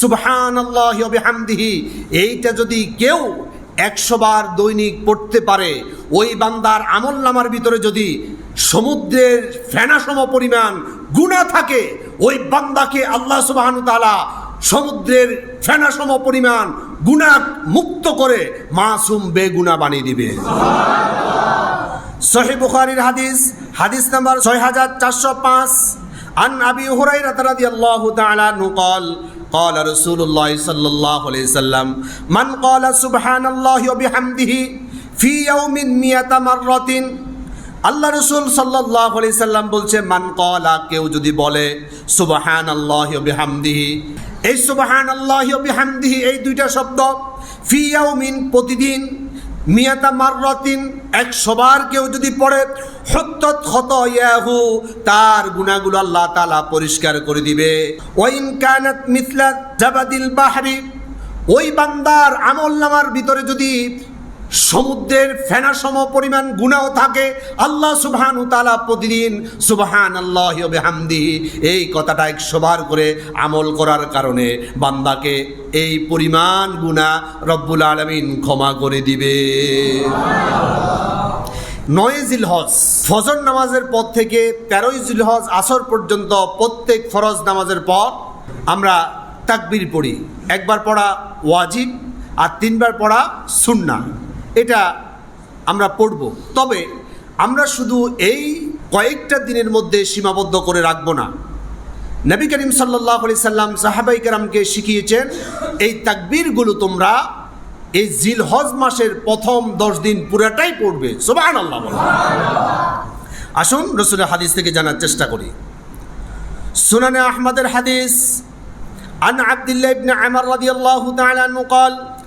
সুবহান সুবহানল্লাহামদিহি এইটা যদি কেউ একশোবার দৈনিক পড়তে পারে, ওই বান্দার আমল নামার ভিতরে যদি সমুদ্রের ফেনাসম পরিমাণ গুণা থাকে, ওই বান্দাকে আল্লাহ সুবাহানু তালা সমুদ্রের ফেনাসম পরিমাণ গুণা মুক্ত করে মাসুম বেগুনা বানিয়ে দিবে। সহি বুখারির হাদিস হাদিস নাম্বার ছয় হাজার চারশো পাঁচ, আন আবি হুরাই রাতারাদি আল্লাহ তালা নুকল قال قال رسول الله صلى الله عليه وسلم من قال سبحان الله وبحمده في يوم مئة مرة আল্লাহ রসুল সাল্লাহ আলি সাল্লাম বলছে মান কলা কেউ যদি বলে সুবাহান আল্লাহ বিহামদিহি এই সুবাহান আল্লাহ বিহামদিহি এই দুইটা শব্দ ফি ইয়াউমিন প্রতিদিন মিয়াতা মাররতিন একশোবার কেউ যদি পড়ে হত্যত হত ইয়াহু তার গুণাগুলো আল্লাহ তালা পরিষ্কার করে দিবে। ওয়াইন কানাত মিথলা জাবাদিল বাহারি, ওই বান্দার আমল নামার ভিতরে যদি সমুদ্রের ফেনা সম পরিমাণ গুণাও থাকে। আল্লাহ সুবহান তালা প্রতিদিন সুবহান আল্লাহ বেহামদি এই কথাটা একশো বার করে আমল করার কারণে বান্দাকে এই পরিমাণ গুণা রব্বুল আলমিন ক্ষমা করে দিবে। নয় জিলহজ, ফজর নামাজের পর থেকে তেরোই জিলহজ আসর পর্যন্ত প্রত্যেক ফরজ নামাজের পর আমরা তাকবির পড়ি। একবার পড়া ওয়াজিব আর তিনবার পড়া সুন্না এটা আমরা পড়ব তবে আমরা শুধু এই কয়েকটা দিনের মধ্যে সীমাবদ্ধ করে রাখবো না নবী করিম সাল্লাহ আলি সাল্লাম সাহাবাই কারামকে শিখিয়েছেন এই তাকবীরগুলো তোমরা এই জিলহজ মাসের প্রথম দশ দিন পুরাটাই পড়বে সোবাহ আল্লাহ বলো। আসুন রসুলের হাদিস থেকে জানার চেষ্টা করি সুনানে আহমদের হাদিস عن عبد الله بن عمر رضي الله تعالى عنه قال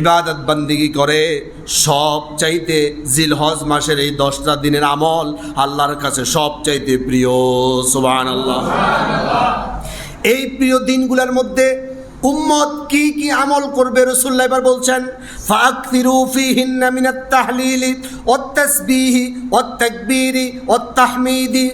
ইবাদত বান্দিগি করে সব চাইতে জিলহজ মাসের এই দশটা দিনের আমল আল্লাহর কাছে সব চাইতে প্রিয় সুবহান আল্লাহ এই প্রিয় দিনগুলোর মধ্যে উম্মত কি কি আমল করবে রসুল্লাহ এবার বলছেন ফাকতিরু ফিহিন্না মিনাত তাহলিলি ওয়াত তাসবিহি ওয়াত তাকবীরি ওয়াত তাহমিদি।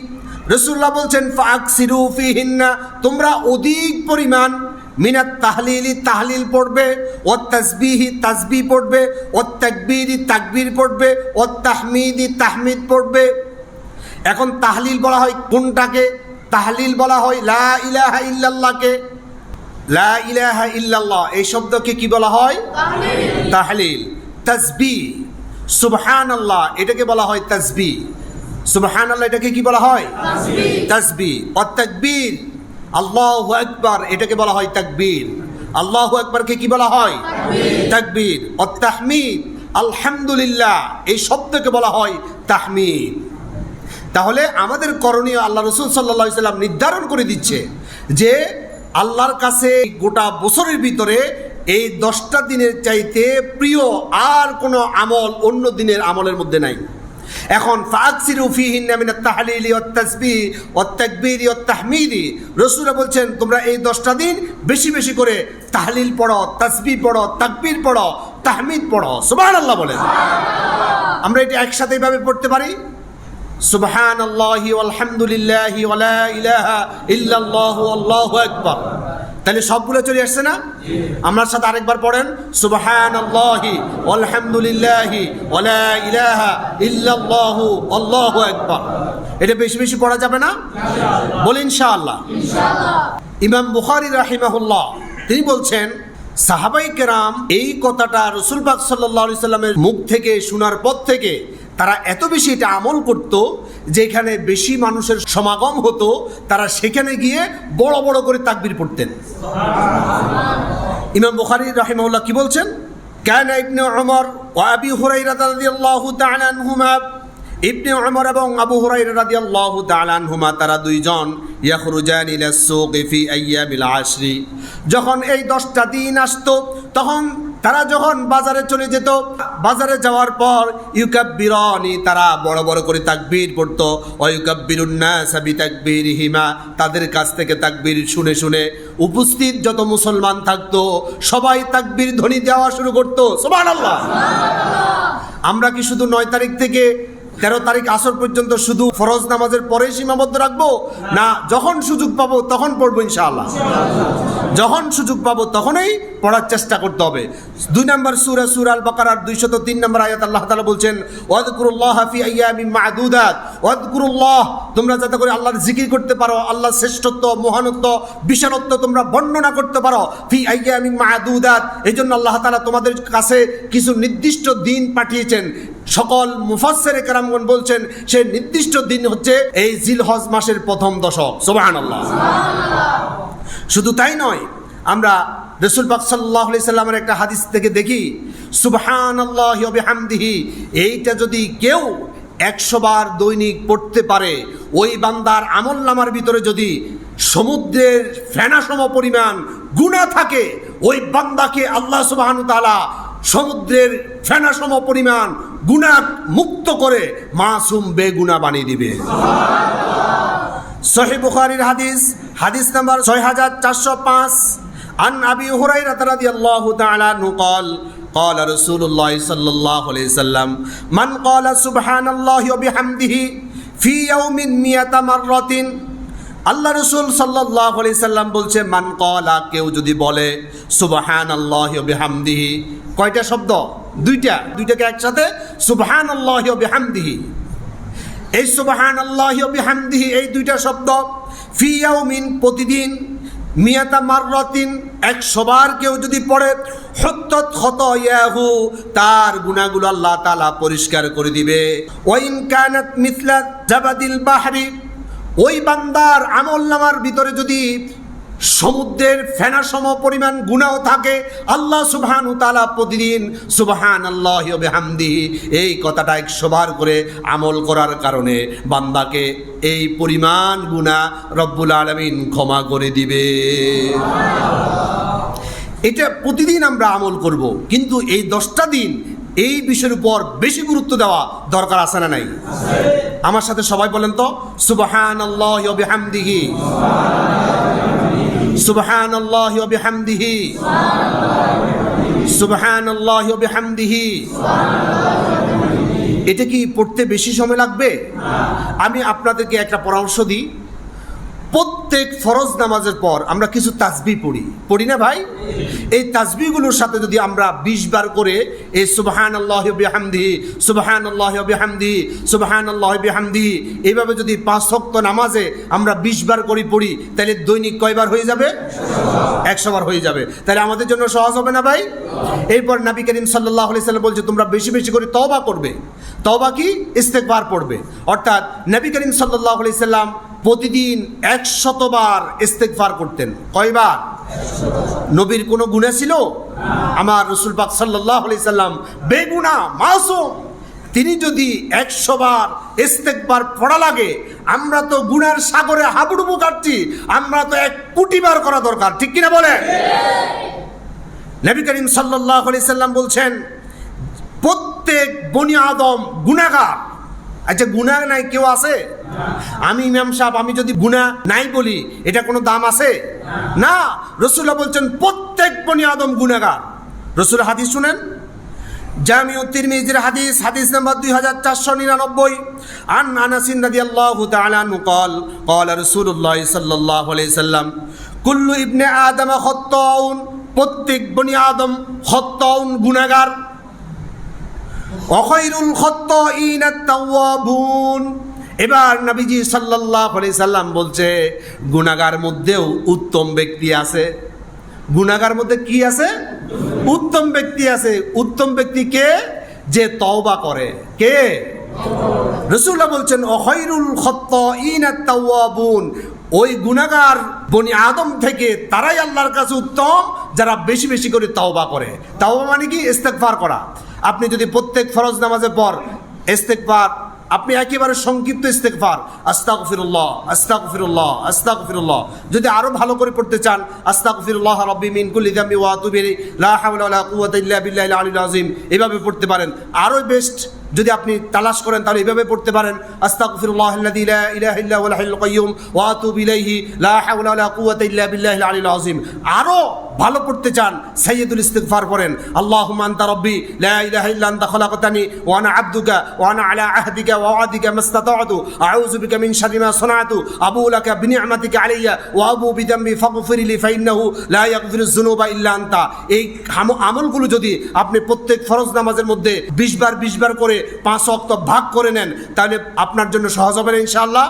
রসুল্লাহ বলছেন ফাকসিরু ফিহিন্না, তোমরা অধিক পরিমাণ মিনাত তাহলিলি তাহলিল পড়বে ও তাসবিহি তাসবি পড়বে ও তাকবীরি তাকবির পড়বে ও তাহমিদি তাহমিদ পড়বে। এখন তাহলিল বলা হয় কোনটাকে? তাহলিল বলা হয় লা ইলাহা ইল্লাল্লাহকে। লা ইলাহা ইল্লাল্লাহ, এই শব্দকে কি বলা হয়? তাহলিল। তাসবি। সুবহানাল্লাহ, এটাকে বলা হয় তাসবি। সুবহানাল্লাহ, এটাকে কি বলা হয়? তাসবি। ও তাকবীর। আল্লাহু আকবার এটাকে বলা হয় তাকবীর। আল্লাহ আকবারকে কি বলা হয়? তাকবীর। ও তাহমিদ আলহামদুলিল্লাহ এই শব্দকে বলা হয় তাহমিদ। তাহলে আমাদের করণীয় আল্লাহ রসুল সাল্লা সাল্লাম নির্ধারণ করে দিচ্ছে যে আল্লাহর কাছে গোটা বছরের ভিতরে এই দশটা দিনের চাইতে প্রিয় আর কোনো আমল অন্য দিনের আমলের মধ্যে নাই। এখন রাসূলুল্লাহ বলছেন তোমরা এই দশটা দিন বেশি বেশি করে তাহলিল পড়ো তাসবিহ পড়ো তাকবীর পড়ো তাহমিদ পড়ো। সুবহানাল্লাহ বলেন। আমরা এটা একসাথে এইভাবে পড়তে পারি? সুবহান আল্লাহি আলহামদুলিল্লাহি ইলাহা ইল্লাল্লাহু আল্লাহু আকবার। তাহলে সবগুলো চলে আসছে না? আমার সাথে আরেকবার পড়েন সুবহান আল্লাহি আলহামদুলিল্লাহি ওয়ালা ইলাহা ইল্লাল্লাহু আল্লাহু আকবার। এটা বেশি বেশি পড়া যাবে না? বলি ইনশাআল্লাহ। ইমাম বুখারী রাহিমাহুল্লাহ তিনি বলছেন সাহাবাই কেরাম এই কথাটা রসুল পাক সাল্লাহ সাল্লামের মুখ থেকে শোনার পর থেকে তারা এত বেশি এটা আমল করত যেখানে বেশি মানুষের সমাগম হতো তারা সেখানে গিয়ে বড় বড় করে তাকবির পড়তেন ইমাম বুখারী রাহিমাহুল্লাহ কি বলছেন كان ابن عمر وابي هريره رضي الله تعالى عنهما ইবনে উমর এবং আবু হুরাইরা রাদিয়াল্লাহু তাআলা আনহুমা তারা দুইজন ইয়াখরুজান ইলা সুক ফি আইয়ামিল আশরি যখন এই দশটা দিন আসতো তখন তারা যখন বাজারে চলে যেত, বাজারে যাওয়ার পর ইউকাব্বিরানি তারা বড় বড় করে তাকবীর পড়তো। সাবি নাস হিমা তাদের কাছ থেকে তাকবীর শুনে শুনে উপস্থিত যত মুসলমান থাকতো, সবাই তাকবীর ধ্বনি দেওয়া শুরু করতো। সুবহানাল্লাহ! আমরা কি শুধু নয় তারিখ থেকে তেরো তারিখ আসর পর্যন্ত শুধু ফরজ নামাজের পরে সীমাবদ্ধ রাখব? না, যখন সুযোগ পাবো তখন পড়ব ইনশাআল্লাহ। যখন সুযোগ পাবো তখনই পড়ার চেষ্টা করতে হবে। দুই নম্বর সুরা, সুর আল বাকারার দুইশত তিন নম্বর আয়াত আল্লাহ তালা বলছেন, ওয়াদকুরুল্লাহ হাফি আইয়ামি মাদুদাত। ওয়াদকুরুল্লাহ, তোমরা যাতে করে আল্লাহর জিকির করতে পারো, আল্লাহর শ্রেষ্ঠত্ব, মহানত্ব, বিশালত্ব তোমরা বর্ণনা করতে পারো, ফি আইয়ামি মাদুদাত। এই জন্য আল্লাহ তালা তোমাদের কাছে কিছু নির্দিষ্ট দিন পাঠিয়েছেন। সকল মুফাসসির কেরামগণ বলছেন, সে নির্দিষ্ট দিন হচ্ছে এই জিলহজ মাসের প্রথম দশক। সুবহানাল্লাহ। শুধু তাই নয়, আমরা রসুল পাক সাল্লাহ সাল্লামের একটা হাদিস থেকে দেখি সুবহান আল্লাহ এইটা যদি কেউ একশো বার দৈনিক পড়তে পারে, ওই বান্দার আমল নামার ভিতরে যদি সমুদ্রের ফেনাসম পরিমাণ গুণা থাকে, ওই বান্দাকে আল্লাহ সুবাহান তালা সমুদ্রের ফেনাসম পরিমাণ গুণা মুক্ত করে মাসুম বেগুনা বানিয়ে দিবে সহি বুখারির হাদিস হাদিস নাম্বার ছয় হাজার চারশো পাঁচ عن أبي هريرة رضي الله تعالى عنه قال قال رسول الله صلى الله عليه وسلم من قال سبحان الله وبحمده في يوم مئة مرة আল্লাহ রসুল সাল্লাহ আলি সাল্লাম বলছে মান কলা কেউ যদি বলে সুবাহান আল্লাহ বিহামদিহি কয়টা শব্দ দুইটা, দুইটাকে একসাথে সুবাহান আল্লাহ বিহামদিহি। এই সুবাহান আল্লাহ বিহামদিহি, এই দুইটা শব্দ ফিয়াউমিন প্রতিদিন, মিয়াতা মাররাতিন একশো বার কেউ যদি পড়ে, হত্তত হত ইয়াহু তার গুণাগুলো আল্লাহ তালা পরিষ্কার করে দিবে। ওয়াইন কানাত মিথলা জাবাদিল বাহরি, ওই বান্দার আমল নামার ভিতরে যদি সমুদ্রের ফেনাসম পরিমাণ গুণাও থাকে। আল্লাহ সুবহান তালা প্রতিদিন সুবহান আল্লাহ হামদি এই কথাটা একশো বার করে আমল করার কারণে বান্দাকে এই পরিমাণ গুণা রব্বুল আলমিন ক্ষমা করে দিবে। এটা প্রতিদিন আমরা আমল করব, কিন্তু এই দশটা দিন এই বিষয়ের উপর বেশি গুরুত্ব দেওয়া দরকার আছে না নাই? আমার সাথে সবাই বলেন তো সুবহান আল্লাহ বিহামদিহি। সুবহান الله وبحمده سبحان الله وبحمده এটা কি পড়তে বেশি সময় লাগবে? আমি আপনাদেরকে একটা পরামর্শ দিই। প্রত্যেক ফরজ নামাজের পর আমরা কিছু তাজবি পড়ি। পড়ি না ভাই? এই তাজবিগুলোর সাথে যদি আমরা বিশ বার করে এই সুবাহান আল্লাহ বিহামদিহি সুবাহান আল্লাহ বিহামদিহি সুবাহান আল্লাহ বিহামদিহি এইভাবে যদি পাঁচ শক্ত নামাজে আমরা বিশ বার করে পড়ি, তাহলে দৈনিক কয়বার হয়ে যাবে? একশো বার হয়ে যাবে। তাহলে আমাদের জন্য সহজ হবে না ভাই? এরপর নাবি করিম সাল্লাহ সাল্লাম বলছে, তোমরা বেশি বেশি করে তবা করবে। তবা কি? ইস্তেকবার পড়বে। অর্থাৎ নবী করিম সাল্লাহ সাল্লাম প্রতিদিন একশতবার ইস্তেকবার করতেন। কয়বার? নবীর কোনো গুণা ছিল? আমার রসুল পাক সাল্লাহ সাল্লাম বেগুনা, মাসুম। তিনি যদি একশো বার ইস্তেকবার পড়া লাগে, আমরা তো গুনার সাগরে হাবুডুবু কাটছি, আমরা তো এক কোটি বার করা দরকার। ঠিক কিনা বলে নবী করিম সাল্লাহ সাল্লাম বলছেন, প্রত্যেক বনি আদম গুণাগার আচ্ছা গুণা নাই, কেউ আছে? আমি ইমাম সাহেব, আমি যদি গুণা নাই বলি, এটা কোনো দাম আছে? না। রসুল্লাহ বলছেন, প্রত্যেক বনি আদম গুণাগার। রসুল হাদিস শুনেন? জামিউ তিরমিজির হাদিস হাদিস নাম্বার দুই হাজার চারশো নিরানব্বই। আন আনাসিন রাজি আল্লাহ তালানু কল কল রসুল্লাহ সাল্লাহ সাল্লাম, কুল্লু ইবনে আদম হত্তাউন প্রত্যেক বনি আদম হত্তাউন গুণাগার। অখৈরুল হত্ত ইন এবার নবীজি আলাইহি সাল্লাম বলছে, গুনাহগার মধ্যেও উত্তম ব্যক্তি আছে। গুনাহগার মধ্যে কি আছে? উত্তম ব্যক্তি আছে। উত্তম ব্যক্তি কে? যে তওবা করে। কে? রসুল্লাহ বলছেন অখৈরুল খত্তাইন আত-তাওয়াবুন ওই গুনাহগার বনি আদম থেকে তারাই আল্লাহর কাছে উত্তম, যারা বেশি বেশি করে তাওবা করে। তাওবা মানে কি? ইস্তেগফার করা। আপনি যদি প্রত্যেক ফরজ নামাজের পর ইস্তেগফার আপনি একেবারে সংক্ষিপ্ত ইস্তেকফার আস্তাগফিরুল্লাহ আস্তাক ফিরুল্লাহ যদি আরও ভালো করে পড়তে চান আস্তাক ফিরুল্লাহ মিন কুল্লি ইদামি ওয়া আতুবু ইলাইহি, লা হাওলা কুওয়াতা ইল্লা বিল্লাহিল আলিল এভাবে পড়তে পারেন। আরও বেস্ট যদি আপনি তালাশ করেন, তাহলে এভাবে পড়তে পারেন আরও ভালো পড়তে চান, সাইয়্যিদুল ইস্তিগফার পড়েন, আল্লাহুম্মা আনতা রাব্বি, লা ইলাহা ইল্লা আনতা খলাকতানি, ওয়া আনা আবদুকা আলা আহদিকা, ওয়া ওয়াদিকা মিন শাররি মা সানা'তু, আবু লাকা আলাইয়া বিদামবি ফাইন্নাহু লা ইয়াগফিরুজ ইল্লা আনতা। এই আম- আমলগুলো যদি আপনি প্রত্যেক ফরজ নামাজের মধ্যে 20 বার 20 বার করে পাঁচ অক্ত ভাগ করে নেন, তাহলে আপনার জন্য সহজ হবে ইনশাল্লাহ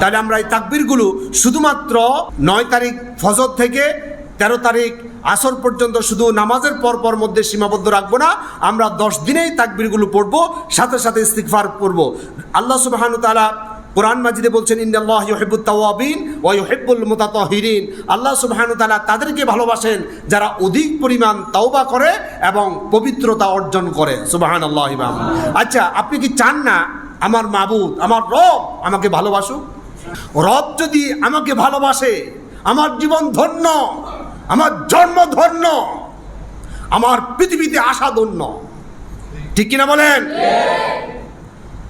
তাহলে আমরা এই তাকবিরগুলো শুধুমাত্র নয় তারিখ ফজর থেকে তেরো তারিখ আসর পর্যন্ত শুধু নামাজের পর পর মধ্যে সীমাবদ্ধ রাখব না, আমরা দশ দিনেই তাকবিরগুলো পড়ব, সাথে সাথে ইস্তিকফার করব। আল্লাহ সুবহানু তাআলা কোরআন মাজিদে বলছেন, ইন্নাল্লাহ ইউহিব্বুত তাওয়াবিন ওয়া ইউহিব্বুল মুতাতাহিরিন। আল্লাহ সুবহানু তাআলা তাদেরকে ভালোবাসেন যারা অধিক পরিমাণ তাওবা করে এবং পবিত্রতা অর্জন করে। সুবহানাল্লাহি ওয়া আচ্ছা আপনি কি চান না আমার মাবুদ, আমার রব আমাকে ভালোবাসুক? রব যদি আমাকে ভালোবাসে, আমার জীবন ধন্য, আমার জন্ম ধন্য, আমার পৃথিবীতে আসা ধন্য। ঠিক কিনা বলেন?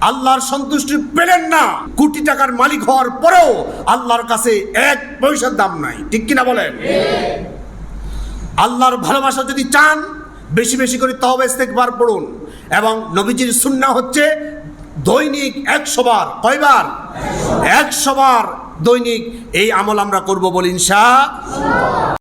আল্লাহর সন্তুষ্টি পেলেন না। কোটি টাকার মালিক হওয়ার পরেও আল্লাহর কাছে এক পয়সার দাম নাই। ঠিক কিনা বলেন? আল্লাহর ভালোবাসা যদি চান, বেশি বেশি করে তহবে ইস্তেকবার পড়ুন এবং নবীজির সুন্নাহ হচ্ছে দৈনিক একশো বার। কয়বার? একশো বার দৈনিক এই আমল আমরা করব বলি ইনশা